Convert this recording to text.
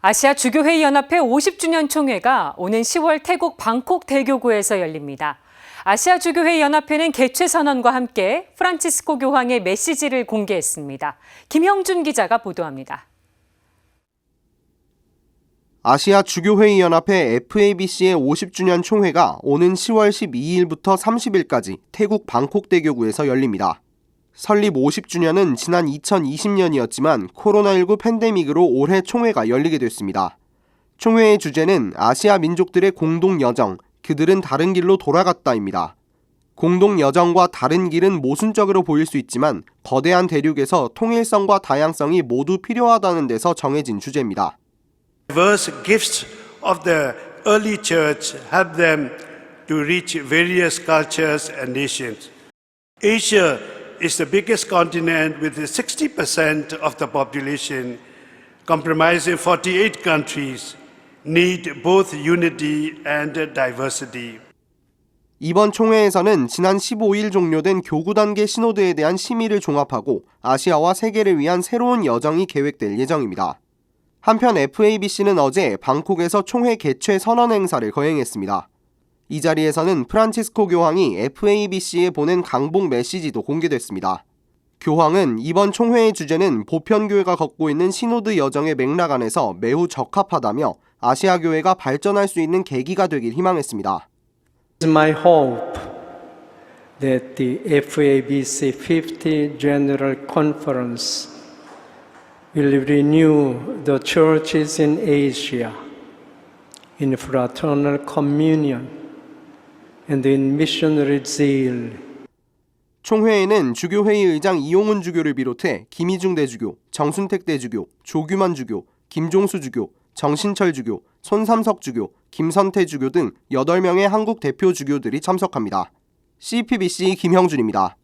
아시아 주교회의 연합회 50주년 총회가 오는 10월 태국 방콕 대교구에서 열립니다. 아시아 주교회 연합회는 개최 선언과 함께 프란치스코 교황의 메시지를 공개했습니다. 김형준 기자가 보도합니다. 아시아 주교회의 연합회 FABC의 50주년 총회가 오는 10월 12일부터 30일까지 태국 방콕 대교구에서 열립니다. 설립 50주년은 지난 2020년이었지만 코로나19 팬데믹으로 올해 총회가 열리게 됐습니다. 총회의 주제는 아시아 민족들의 공동 여정, 그들은 다른 길로 돌아갔다입니다. 공동 여정과 다른 길은 모순적으로 보일 수 있지만 거대한 대륙에서 통일성과 다양성이 모두 필요하다는 데서 정해진 주제입니다. Diverse gifts of the early church help them to reach various cultures and nations. Asia is the biggest continent with 60% of the population, comprising 48 countries, need both unity and diversity. 이번 총회에서는 지난 15일 종료된 교구 단계 신호드에 대한 심의를 종합하고 아시아와 세계를 위한 새로운 여정이 계획될 예정입니다. 한편 FABC는 어제 방콕에서 총회 개최 선언 행사를 거행했습니다. 이 자리에서는 프란치스코 교황이 FABC에 보낸 강복 메시지도 공개됐습니다. 교황은 이번 총회의 주제는 보편교회가 걷고 있는 신호드 여정의 맥락 안에서 매우 적합하다며 아시아 교회가 발전할 수 있는 계기가 되길 희망했습니다. It's my hope that the FABC 50 General Conference will renew the churches in Asia in fraternal communion and in missionary zeal. 총회에는 주교회의 의장 이용훈 주교를 비롯해 김희중 대주교, 정순택 대주교, 조규만 주교, 김종수 주교, 정신철 주교, 손삼석 주교, 김선태 주교 등 8명의 한국 대표 주교들이 참석합니다. CPBC 김형준입니다.